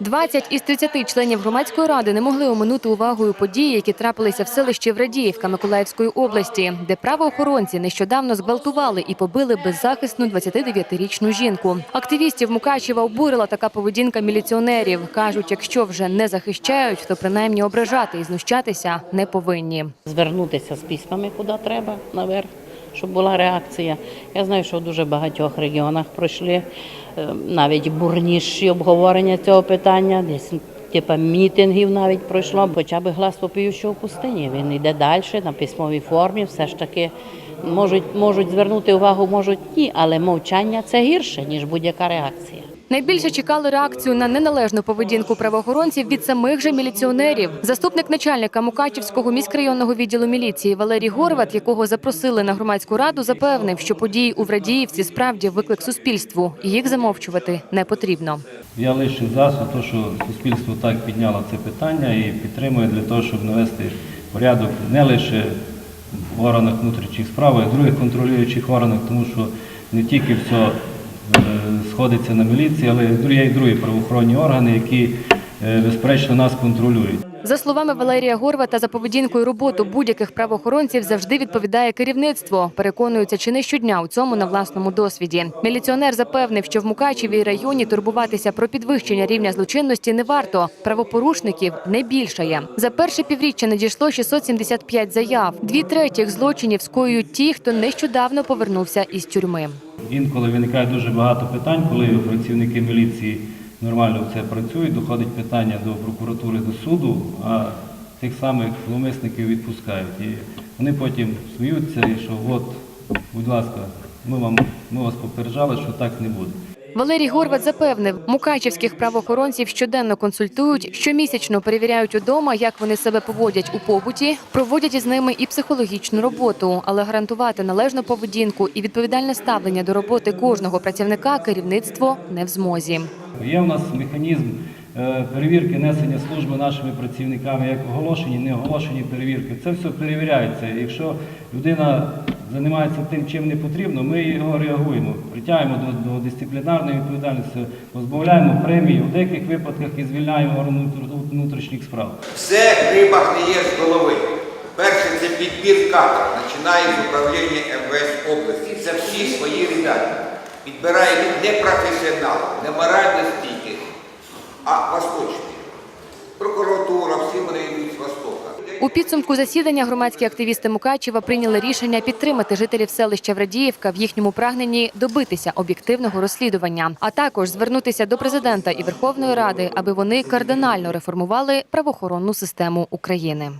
20 із 30 членів громадської ради не могли оминути увагою події, які трапилися в селищі Врадіївка Миколаївської області, де правоохоронці нещодавно зґвалтували і побили беззахисну 29-річну жінку. Активістів Мукачева обурила така поведінка міліціонерів. кажуть, якщо вже не захищають, то принаймні ображати і знущатися не повинні. звернутися з письмами куди треба наверх, щоб була реакція. Я знаю, що в дуже багатьох регіонах пройшли е, навіть бурніші обговорення цього питання, десь типа мітингів навіть пройшло. Хоча б глас попіючого в пустині. Він йде далі на письмовій формі, все ж таки. Можуть, можуть звернути увагу, можуть ні, але мовчання це гірше, ніж будь-яка реакція. Найбільше чекали реакцію на неналежну поведінку правоохоронців від самих же міліціонерів. Заступник начальника Мукачівського міськрайонного відділу міліції Валерій Горват, якого запросили на громадську раду, запевнив, що події у Врадіївці справді виклик суспільству, і їх замовчувати не потрібно. Я лише за те, що суспільство так підняло це питання і підтримує для того, щоб навести порядок не лише в органах внутрішніх справ, а й других контролюючих органах, тому що не тільки все сходиться на міліції, але є і другі правоохоронні органи, які безперечно нас контролюють. За словами Валерія Горвата, за поведінкою і роботу будь-яких правоохоронців завжди відповідає керівництво. Переконуються чи не щодня у цьому на власному досвіді. Міліціонер запевнив, що в Мукачеві районі турбуватися про підвищення рівня злочинності не варто. Правопорушників не більшає. За перше півріччя надійшло 675 заяв. Дві третіх злочинів скоюють ті, хто нещодавно повернувся із тюрми. Інколи виникає дуже багато питань, коли працівники міліції нормально все працює, доходить питання до прокуратури, до суду, а тих самих зловмисників відпускають. І вони потім сміються, і що от, будь ласка, ми вам ми вас попереджали, що так не буде. Валерій Горват запевнив, мукачівських правоохоронців щоденно консультують, щомісячно перевіряють удома, як вони себе поводять у побуті, проводять із ними і психологічну роботу, але гарантувати належну поведінку і відповідальне ставлення до роботи кожного працівника керівництво не в змозі. Є в нас механізм е, перевірки несення служби нашими працівниками, як оголошені, не оголошені перевірки. Це все перевіряється. Якщо людина займається тим, чим не потрібно, ми його реагуємо, притягуємо до, до дисциплінарної відповідальності, позбавляємо премії, у деяких випадках і звільняємо внутрішніх справ. Все хліба гниє з голови. Перше це підбір кадрів, починає з управління МВС області. Це всі свої ребята. Підбирають не професіоналів, не морально стійких, а восточних. Прокуратура, всі вони йдуть з Востока. У підсумку засідання громадські активісти Мукачева прийняли рішення підтримати жителів селища Врадіївка в їхньому прагненні добитися об'єктивного розслідування, а також звернутися до президента і Верховної Ради, аби вони кардинально реформували правоохоронну систему України.